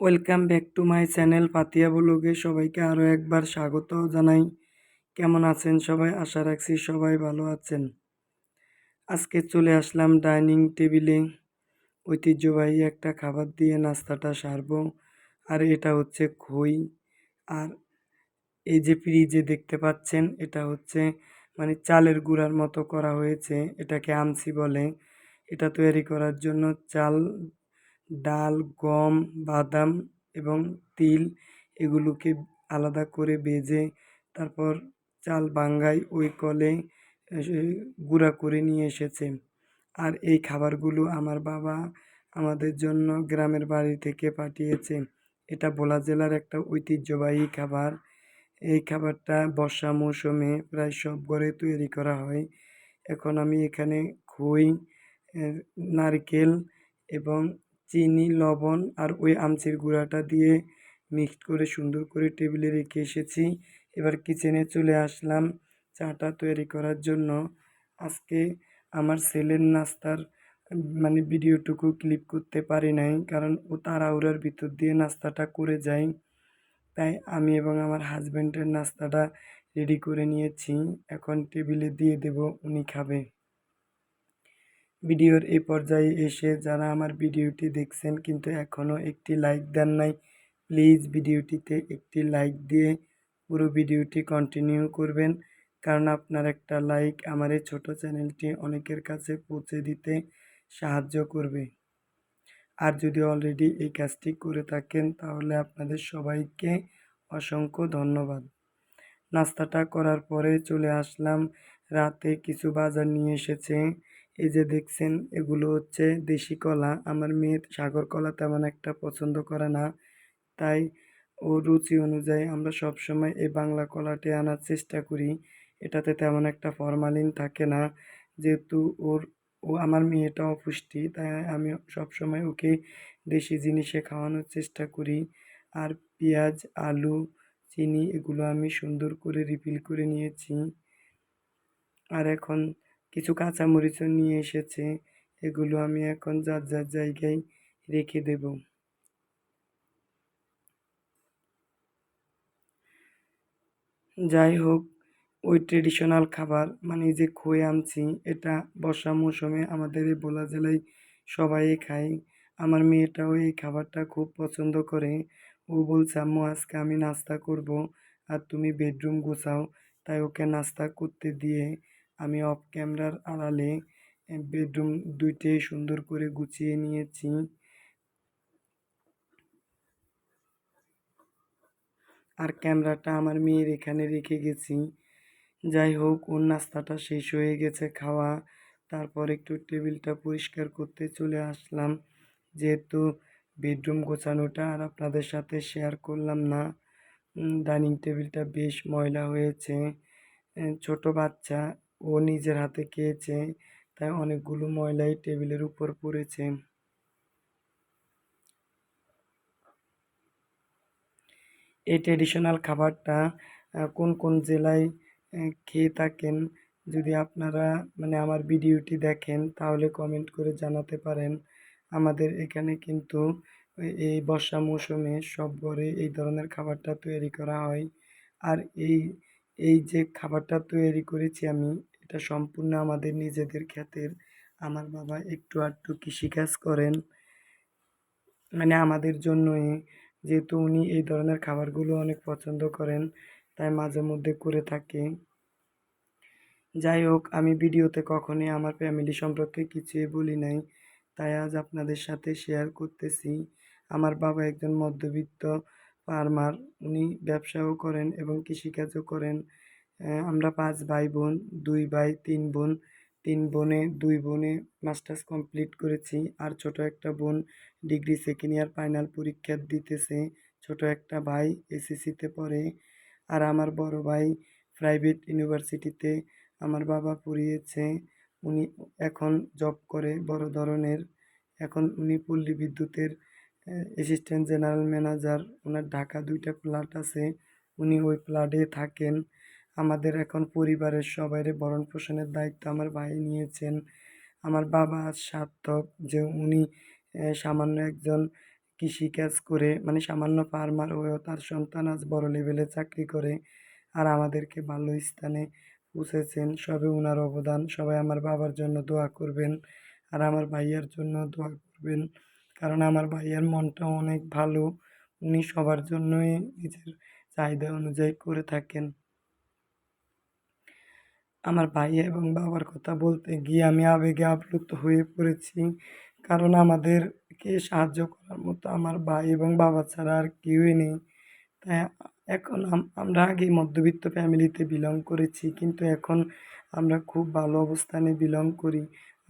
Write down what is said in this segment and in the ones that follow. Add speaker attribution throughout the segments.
Speaker 1: Welcome back to my channel পাতিয়া ব্লগে সবাইকে আরও একবার স্বাগত জানাই। কেমন আছেন সবাই? আশা রাখছি সবাই ভালো আছেন। আজকে চলে আসলাম ডাইনিং টেবিলে। ঐতিহ্যবাহী একটা খাবার দিয়ে নাস্তাটা সারবো। আর এটা হচ্ছে খই। আর এই যে ফ্রিজে দেখতে পাচ্ছেন, এটা হচ্ছে মানে চালের গুঁড়ার মতো করা হয়েছে। এটাকে আমসি বলে। এটা তৈরি করার জন্য চাল ডাল, গম, বাদাম এবং তিল এগুলোকে আলাদা করে ভেজে তারপর চাল বাঙ্গাই ওই কলে গুঁড়া করে নিয়ে এসেছে। আর এই খাবারগুলো আমার বাবা আমাদের জন্য গ্রামের বাড়ি থেকে পাঠিয়েছে। এটা ভোলা জেলার একটা ঐতিহ্যবাহী খাবার। এই খাবারটা বর্ষা মৌসুমে প্রায় সব ঘরে তৈরি করা হয়। এখন আমি এখানে খই নারকেল এবং চিনি, লবণ আর ওই আমচির গুঁড়াটা দিয়ে মিক্সড করে সুন্দর করে টেবিলে রেখে এসেছি। এবার কিচেনে চলে আসলাম চাটা তৈরি করার জন্য। আজকে আমার ছেলের নাস্তার মানে ভিডিওটুকু ক্লিপ করতে পারি নাই কারণ ও তাড়াহুড়ার ভিতর দিয়ে নাস্তাটা করে যায়। তাই আমি এবং আমার হাজব্যান্ডের নাস্তাটা রেডি করে নিয়েছি। এখন টেবিলে দিয়ে দেব, উনি খাবে। ভিডিওর এই পর্যায়ে এসে যারা আমার ভিডিওটি দেখছেন কিন্তু এখনও একটি লাইক দেন নাই, প্লিজ ভিডিওটিতে একটি লাইক দিয়ে পুরো ভিডিওটি কন্টিনিউ করবেন। কারণ আপনার একটা লাইক আমার এই ছোটো চ্যানেলটি অনেকের কাছে পৌঁছে দিতে সাহায্য করবে। আর যদি অলরেডি এই কাজটি করে থাকেন তাহলে আপনাদের সবাইকে অসংখ্য ধন্যবাদ। নাস্তাটা করার পরে চলে আসলাম। রাতে কিছু বাজার নিয়ে এসেছে। এই যে দেখছেন, এগুলো হচ্ছে দেশি কলা। আমার মেয়ে সাগর কলা তেমন একটা পছন্দ করে না। তাই ও রুচি অনুযায়ী আমরা সব সময় এই বাংলা কলাটি আনার চেষ্টা করি। এটাতে তেমন একটা ফরমালিন থাকে না। যেহেতু ওর, ও আমার মেয়েটা অপুষ্টি তাই আমি সব সময় ওকে দেশি জিনিসে খাওয়ানোর চেষ্টা করি। আর পেঁয়াজ, আলু, চিনি এগুলো আমি সুন্দর করে রিফিল করে নিয়েছি। আর এখন কিছু কাঁচামরিচও নিয়ে এসেছে। এগুলো আমি এখন যার যার জায়গায় রেখে দেব। যাই হোক, ওই ট্রেডিশনাল খাবার মানে যে খই আনছি এটা বর্ষা মৌসুমে আমাদের এই বোলা জেলায় সবাই খায়। আমার মেয়েটাও এই খাবারটা খুব পছন্দ করে। ও বলছে, আম্মু, আজকে আমি নাস্তা করব, আর তুমি বেডরুম গোছাও। তাই ওকে নাস্তা করতে দিয়ে আমি অফ ক্যামেরার আড়ালে বেডরুম দুইটাই সুন্দর করে গুছিয়ে নিয়েছি। আর ক্যামেরাটা আমার মেয়ের এখানে রেখে গেছি। যাই হোক, ওর নাস্তাটা শেষ হয়ে গেছে খাওয়া। তারপর একটু টেবিলটা পরিষ্কার করতে চলে আসলাম। যেহেতু বেডরুম গোছানোটা আর আপনাদের সাথে শেয়ার করলাম না ডাইনিং টেবিলটা বেশ ময়লা হয়েছে। ছোট বাচ্চা ও নিজের হাতে খেয়েছে, তাই অনেকগুলো ময়লাই টেবিলের উপর পড়েছে। এই ট্রেডিশনাল খাবারটা কোন কোন জেলায় খেয়ে থাকেন? যদি আপনারা মানে আমার ভিডিওটি দেখেন, তাহলে কমেন্ট করে জানাতে পারেন। আমাদের এখানে কিন্তু এই বর্ষা মৌসুমে সব ঘরে এই ধরনের খাবারটা তৈরি করা হয়। আর এই এই যে খাবারটা তৈরি করেছি আমি এটা সম্পূর্ণ আমাদের নিজেদের ক্ষেতের আমার বাবা একটু আধটু কৃষিকাজ করেন। মানে আমাদের জন্যই। যেহেতু উনি এই ধরনের খাবারগুলো অনেক পছন্দ করেন, তাই মাঝে মধ্যে করে থাকি। যাই হোক, আমি ভিডিওতে কখনই আমার ফ্যামিলি সম্পর্কে কিছুই বলি নাই, তাই আজ আপনাদের সাথে শেয়ার করতেছি। আমার বাবা একজন মধ্যবিত্ত ফার্মার উনি ব্যবসাও করেন এবং কৃষিকাজও করেন। আমরা পাঁচ ভাই বোন, দুই ভাই, তিন বোন, তিন বোনে, দুই বোনে মাস্টার্স কমপ্লিট করেছি। আর ছোট একটা বোন ডিগ্রি সেকেন্ড ইয়ার ফাইনাল পরীক্ষা দিতেছে। ছোট একটা ভাই এসএসসিতে পড়ে। আর আমার বড় ভাই প্রাইভেট ইউনিভার্সিটিতে আমার বাবা পড়িয়েছে। উনি এখন জব করে বড় ধরনের। এখন উনি পল্লী বিদ্যুতের অ্যাসিস্ট্যান্ট জেনারেল ম্যানেজার ওনার ঢাকা দুইটা প্লাট আছে। উনি ওই প্লাটে থাকেন। আমাদের এখন পরিবারের সবাইরে ভরণ পোষণের দায়িত্ব আমার ভাই নিয়েছেন। আমার বাবা সার্থক, যে উনি সামান্য একজন কৃষিকাজ করে মানে সামান্য ফার্মার হয়েও তার সন্তান আজ বড় লেভেলে চাকরি করে আর আমাদেরকে ভালো স্থানে পৌঁছেছেন। সবে ওনার অবদান। সবাই আমার বাবার জন্য দোয়া করবেন আর আমার ভাইয়ার জন্য দোয়া করবেন। কারণ আমার ভাইয়ার মনটা অনেক ভালো। উনি সবার জন্যই নিজের চাহিদা অনুযায়ী করে থাকেন। আমার ভাই এবং বাবার কথা বলতে গিয়ে আমি আবেগে আপ্লুত হয়ে পড়েছি। কারণ আমাদেরকে সাহায্য করার মতো আমার ভাই এবং বাবা ছাড়া আর কেউই নেই। তাই এখন আমরা আগে মধ্যবিত্ত ফ্যামিলিতে বিলং করেছি, কিন্তু এখন আমরা খুব ভালো অবস্থানে বিলং করি।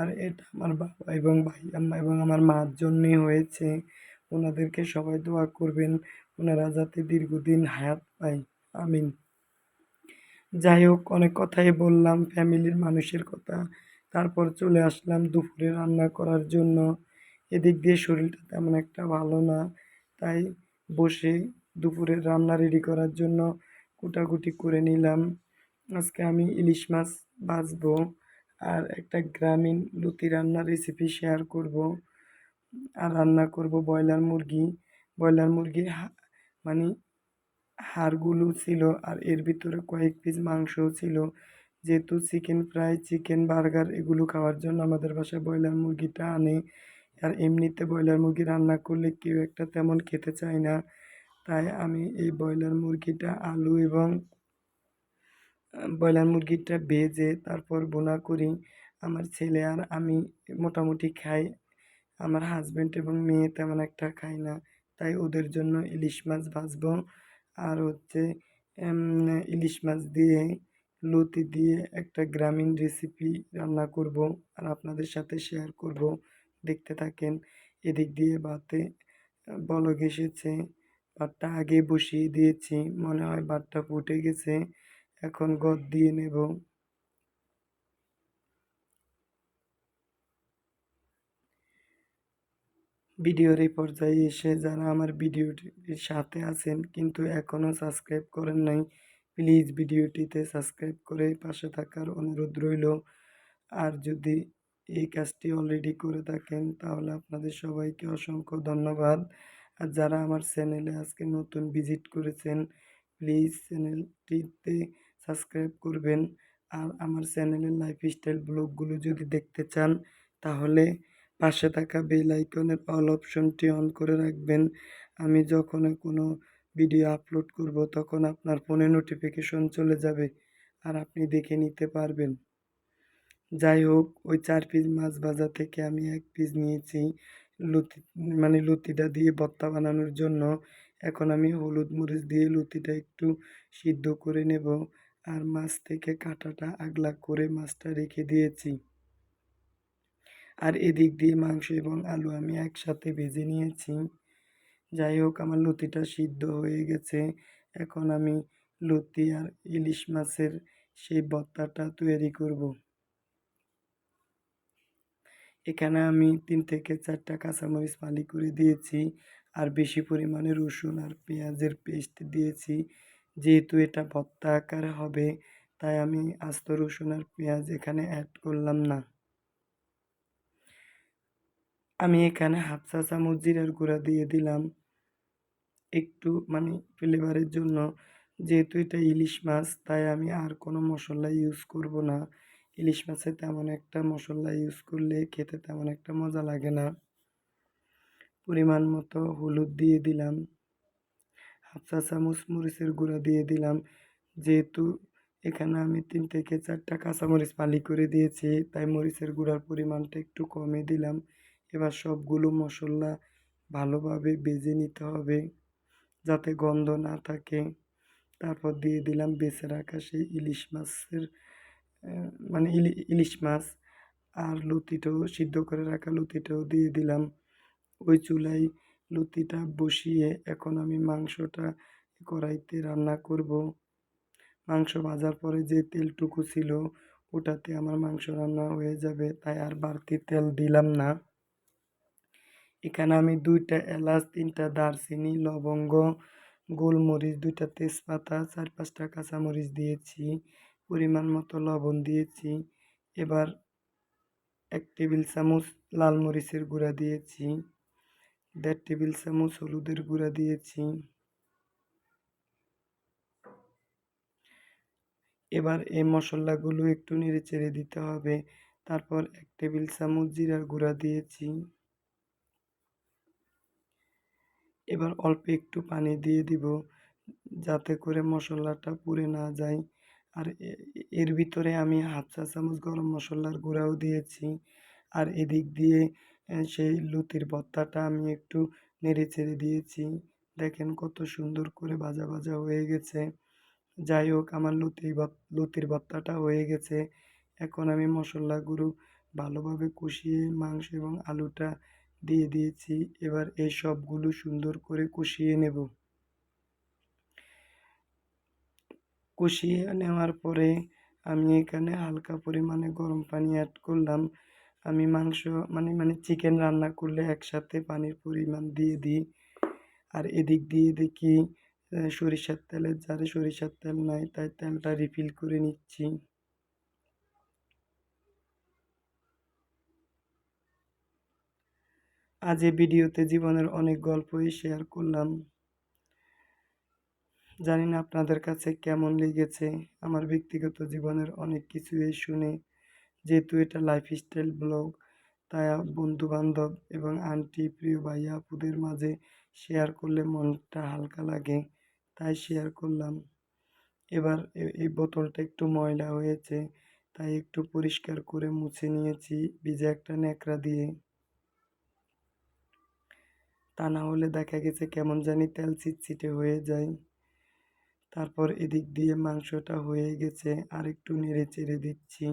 Speaker 1: আর এটা আমার বাবা এবং ভাই, আম্মা এবং আমার মার জন্যই হয়েছে। ওনাদেরকে সবাই দোয়া করবেন, ওনারা যাতে দীর্ঘদিন হায়াত পায়। আমিন। যাই হোক অনেক কথাই বললাম ফ্যামিলির মানুষের কথা। তারপর চলে আসলাম দুপুরে রান্না করার জন্য। এদিক দিয়ে শরীরটা তেমন একটা ভালো না। তাই বসে দুপুরের রান্না রেডি করার জন্য কুটাকুটি করে নিলাম। আজকে আমি ইলিশ মাছ ভাজবো আর একটা গ্রামীণ লুতি রান্নার রেসিপি শেয়ার করব। আর রান্না করব ব্রয়লার মুরগি। ব্রয়লার মুরগির মানে হাড়গুলো ছিল আর এর ভিতরে কয়েক পিস মাংসও ছিল। যেহেতু চিকেন ফ্রাই চিকেন বার্গার এগুলো খাওয়ার জন্য আমাদের বাসায় ব্রয়লার মুরগিটা আনে। আর এমনিতে ব্রয়লার মুরগি রান্না করলে কেউ একটা তেমন খেতে চায় না। তাই আমি এই ব্রয়লার মুরগিটা, আলু এবং ব্রয়লার মুরগিটা ভেজে তারপর বোনা করি। আমার ছেলে আর আমি মোটামুটি খাই। আমার হাজব্যান্ড এবং মেয়ে তেমন একটা খায় না। তাই ওদের জন্য ইলিশ মাছ ভাজবো। আর হচ্ছে ইলিশ মাছ দিয়ে, লতি দিয়ে একটা গ্রামীণ রেসিপি রান্না করব আর আপনাদের সাথে শেয়ার করব। দেখতে থাকেন, এদিক দিয়ে বাতে বলক এসেছে, ভাতটা আগে বসিয়ে দিয়েছি, মনে হয় ভাতটা ফুটে গেছে, এখন গদ দিয়ে নেব। ভিডিওর এই পর্যায়ে এসে যারা আমার ভিডিওটির সাথে আছেন, কিন্তু এখনও সাবস্ক্রাইব করেন নাই প্লিজ ভিডিওটিতে সাবস্ক্রাইব করে পাশে থাকার অনুরোধ রইল। আর যদি এই কাজটি অলরেডি করে থাকেন, তাহলে আপনাদের সবাইকে অসংখ্য ধন্যবাদ। আর যারা আমার চ্যানেলে আজকে নতুন ভিজিট করেছেন প্লিজ চ্যানেলটিতে সাবস্ক্রাইব করবেন। আর আমার চ্যানেলের লাইফস্টাইল ব্লগগুলো যদি দেখতে চান, তাহলে পাশে থাকা বেল আইকনের অল অপশনটি অন করে রাখবেন। আমি যখন কোনো ভিডিও আপলোড করব, তখন আপনার ফোনে নোটিফিকেশন চলে যাবে আর আপনি দেখে নিতে পারবেন। যাই হোক, ওই চার পিস মাছ ভাজা থেকে আমি এক পিস নিয়েছি লুতি মানে লুতিটা দিয়ে ভর্তা বানানোর জন্য। এখন আমি হলুদ মরিচ দিয়ে লুতিটা একটু সিদ্ধ করে নেব। আর মাছ থেকে কাঁটাটা আগলা করে মাছটা রেখে দিয়েছি। আর এদিক দিয়ে মাংস এবং আলু আমি একসাথে ভেজে নিয়েছি। যাই হোক আমার লতিটা সিদ্ধ হয়ে গেছে। এখন আমি লতি আর ইলিশ মাছের সেই ভর্তাটা তৈরি করব। এখানে আমি তিন থেকে চারটা কাঁচামরিচ ফালি করে দিয়েছি আর বেশি পরিমাণে রসুন আর পেঁয়াজের পেস্ট দিয়েছি। যেহেতু এটা ভর্তা আকারে হবে, তাই আমি আস্ত রসুন আর পেঁয়াজ এখানে অ্যাড করলাম না। আমি এখানে হাফ চা চামচ জিরার গুঁড়া দিয়ে দিলাম। একটু মানে ফ্লেভারের জন্য। যেহেতু এটা ইলিশ মাছ, তাই আমি আর কোনো মশলা ইউজ করব না। ইলিশ মাছে তেমন একটা মশলা ইউজ করলে খেতে তেমন একটা মজা লাগে না। পরিমাণ মতো হলুদ দিয়ে দিলাম। হাফ চা চামচ মরিচের গুঁড়া দিয়ে দিলাম। যেহেতু এখানে আমি তিন থেকে চারটা কাঁচামরিচ পালি করে দিয়েছি, তাই মরিচের গুঁড়ার পরিমাণটা একটু কমে দিলাম। এবার সবগুলো মশলা ভালোভাবে বেজে নিতে হবে যাতে গন্ধ না থাকে। তারপর দিয়ে দিলাম বেছে রাখা সেই ইলিশ মাছের মানে ইলিশ মাছ আর লুতিটাও সিদ্ধ করে রাখা লুতিটাও দিয়ে দিলাম। ওই চুলায় লুতিটা বসিয়ে এখন আমি মাংসটা কড়াইতে রান্না করব। মাংস ভাজার পরে যে তেলটুকু ছিল ওটাতে আমার মাংস রান্না হয়ে যাবে, তাই আর বাড়তি তেল দিলাম না। এখানে আমি দুইটা এলাচ, তিনটা দারচিনি, লবঙ্গ, গোলমরিচ, দুইটা তেজপাতা, চার পাঁচটা কাঁচামরিচ দিয়েছি, পরিমাণ মতো লবণ দিয়েছি, এবার এক টেবিল চামচ লাল মরিচের গুঁড়া দিয়েছি, দেড় টেবিল চামচ হলুদের গুঁড়া দিয়েছি। এবার এই মশলাগুলো একটু নেড়ে চেড়ে দিতে হবে, তারপর এক টেবিল চামচ জিরার গুঁড়া দিয়েছি। এবার অল্প একটু পানি দিয়ে দিব, যাতে করে মশলাটা পুড়ে না যায়। আর এর ভিতরে আমি হাফ চা চামচ গরম মশলার গুঁড়াও দিয়েছি। আর এদিক দিয়ে সেই লুতির ভর্তাটা আমি একটু নেড়ে চেড়ে দিয়েছি। দেখেন কত সুন্দর করে ভাজা ভাজা হয়ে গেছে। যাই হোক, আমার লুতি লুতির ভর্তাটা হয়ে গেছে। এখন আমি মশলাগুলো ভালোভাবে কষিয়ে মাংস এবং আলুটা দিয়ে দিয়েছি। এবার এই সবগুলো সুন্দর করে কষিয়ে নেব। কষিয়ে নেওয়ার পরে আমি এখানে হালকা পরিমাণে গরম পানি অ্যাড করলাম। আমি মাংস মানে মানে চিকেন রান্না করলে একসাথে পানির পরিমাণ দিয়ে দিই। আর এদিক দিয়ে দেখি সরিষার তেলের জারে সরিষার তেল নাই তাই তেলটা রিফিল করে নিচ্ছি। আজ এই ভিডিওতে জীবনের অনেক গল্পই শেয়ার করলাম। জানি না আপনাদের কাছে কেমন লেগেছে। আমার ব্যক্তিগত জীবনের অনেক কিছুই শুনে, যেহেতু এটা লাইফস্টাইল ব্লগ তাই বন্ধু বান্ধব এবং আন্টি প্রিয় ভাইয়া আপুদের মাঝে শেয়ার করলে মনটা হালকা লাগে, তাই শেয়ার করলাম। এবার এই বোতলটা একটু ময়লা হয়েছে, তাই একটু পরিষ্কার করে মুছে নিয়েছি, ভিজে একটা ন্যাকড়া দিয়ে। তা না হলে দেখা গেছে কেমন জানি তেল চিটচিটে হয়ে যায়। তারপর এদিক দিয়ে মাংসটা হয়ে গেছে, আর একটু নেড়ে চেড়ে দিচ্ছি।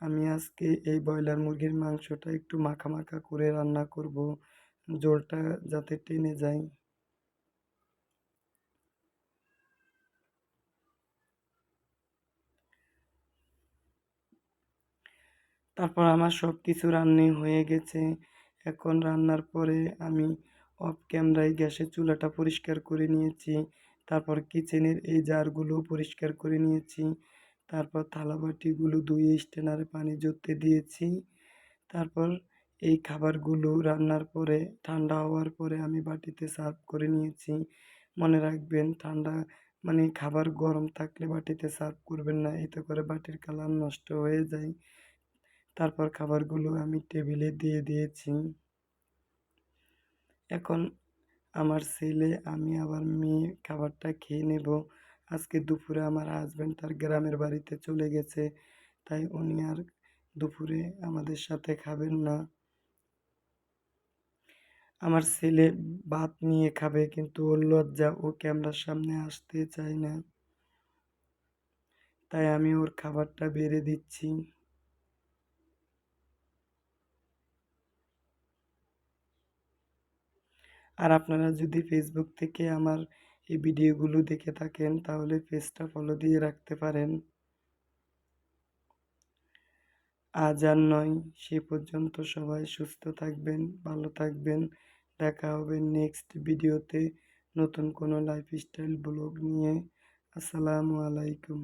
Speaker 1: আমি আজকে এই ব্রয়লার মুরগির মাংসটা একটু মাখা মাখা করে রান্না করব, জলটা যাতে টেনে যায়। তারপর আমার সব কিছু রান্নাই হয়ে গেছে। এখন রান্নার পরে আমি অফ ক্যামেরায় গ্যাসের চুলাটা পরিষ্কার করে নিয়েছি। তারপর কিচেনের এই জারগুলো পরিষ্কার করে নিয়েছি। তারপর থালাবাটিগুলো ধুয়ে স্টেনারে পানি জড়তে দিয়েছি। তারপর এই খাবারগুলো রান্নার পরে, ঠান্ডা হওয়ার পরে আমি বাটিতে সার্ভ করে নিয়েছি। মনে রাখবেন, ঠান্ডা মানে খাবার গরম থাকলে বাটিতে সার্ভ করবেন না। এতে করে বাটির কালার নষ্ট হয়ে যায়। তারপর খাবারগুলো আমি টেবিলে দিয়ে দিয়েছি। এখন আমার ছেলে, আমি আবার মেয়ে খাবারটা খেয়ে নেব। আজকে দুপুরে আমার হাজব্যান্ড তার গ্রামের বাড়িতে চলে গেছে, তাই উনি আর দুপুরে আমাদের সাথে খাবেন না। আমার ছেলে ভাত নিয়ে খাবে, কিন্তু ওর লজ্জা, ও ক্যামেরার সামনে আসতে চায় না। তাই আমি ওর খাবারটা বেড়ে দিচ্ছি। আর আপনারা যদি ফেসবুক থেকে আমার এই ভিডিওগুলো দেখে থাকেন, তাহলে পেজটা ফলো দিয়ে রাখতে পারেন। আজ আর নয়, সে পর্যন্ত সবাই সুস্থ থাকবেন, ভালো থাকবেন। দেখা হবে নেক্সট ভিডিওতে নতুন কোনো লাইফস্টাইল ব্লগ নিয়ে। আসসালামু আলাইকুম।